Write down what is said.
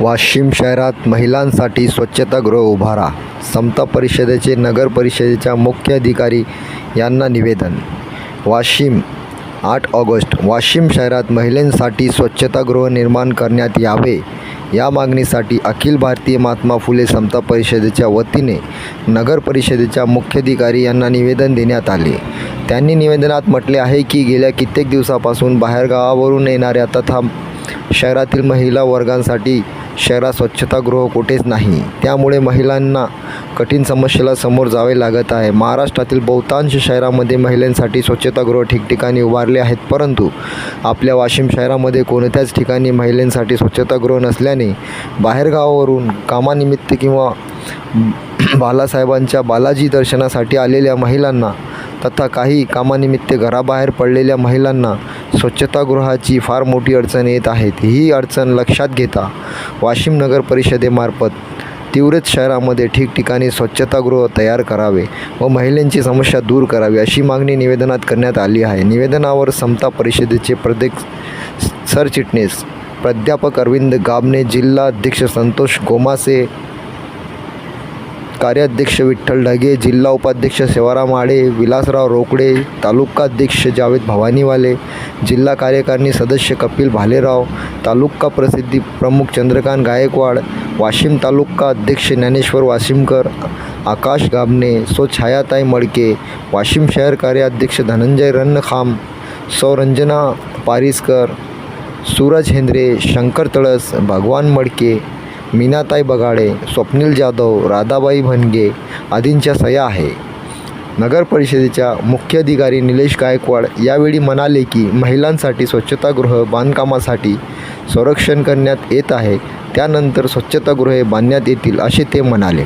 वाशिम शहरात महिलांसाठी स्वच्छतागृह उभारा. समता परिषदेचे नगर परिषदेच्या मुख्य अधिकारी यांना निवेदन. वाशिम आठ ऑगस्ट. वाशिम शहरात महिलांसाठी स्वच्छतागृह निर्माण करण्यात यावे या मागणीसाठी अखिल भारतीय महात्मा फुले समता परिषदेच्या वतीने नगर परिषदेच्या मुख्याधिकारी यांना निवेदन देण्यात आले. त्यांनी निवेदनात म्हटले आहे की गेल्या कित्येक दिवसापासून बाहेरगावावरून येणाऱ्या तथा शहरातील महिला वर्गांसाठी शहरात स्वच्छतागृह कुठेच नाही. त्यामुळे महिलांना कठीण समस्येला समोर जावे लागत आहे. महाराष्ट्रातील बहुतांश शहरामध्ये महिलांसाठी स्वच्छतागृह ठिकठिकाणी उभारले आहेत. परंतु आपल्या वाशिम शहरामध्ये कोणत्याच ठिकाणी महिलांसाठी स्वच्छतागृह नसल्याने बाहेरगावावरून कामानिमित्त किंवा बालासाहेबांच्या बालाजी दर्शनासाठी आलेल्या महिलांना तथा काही कामानिमित्त घराबाहेर पडलेल्या महिलांना स्वच्छतागृहाची फार मोठी अडचण येत आहेत ही अडचण लक्षात घेता वाशिम नगर परिषदेमार्फत तीव्रच शहरामध्ये ठिकठिकाणी स्वच्छतागृह तयार करावे व महिलांची समस्या दूर करावी अशी मागणी निवेदनात करण्यात आली आहे. निवेदनावर समता परिषदेचे प्रदेश सरचिटणीस प्राध्यापक अरविंद गाबने जिल्हा अध्यक्ष संतोष गोमासे कार्याध्यक्ष विठ्ठल ढगे जिल्हा उपाध्यक्ष सेवाराम आडे विलासराव रोकडे तालुकाध्यक्ष जावेद भवानीवाले जिल्हा कार्यकारिणी सदस्य कपिल भालेराव तालुका प्रसिद्धी प्रमुख चंद्रकांत गायकवाड वाशिम तालुका अध्यक्ष ज्ञानेश्वर वाशिमकर आकाश गाबणे सो छायाताई मडके वाशिम शहर कार्याध्यक्ष धनंजय रन्नखाम सौ रंजना पारिसकर सूरज हेंद्रे शंकर तळस भगवान मडके मीनाताई बगाडे स्वप्नील जाधव राधाबाई भनगे आदींच्या सह्या आहे. नगर परिषदेच्या मुख्याधिकारी निलेश गायकवाड यावेळी म्हणाले की महिलांसाठी स्वच्छतागृह बांधकामासाठी संरक्षण करण्यात येत आहे. त्यानंतर स्वच्छतागृहे बांधण्यात येतील असे ते म्हणाले.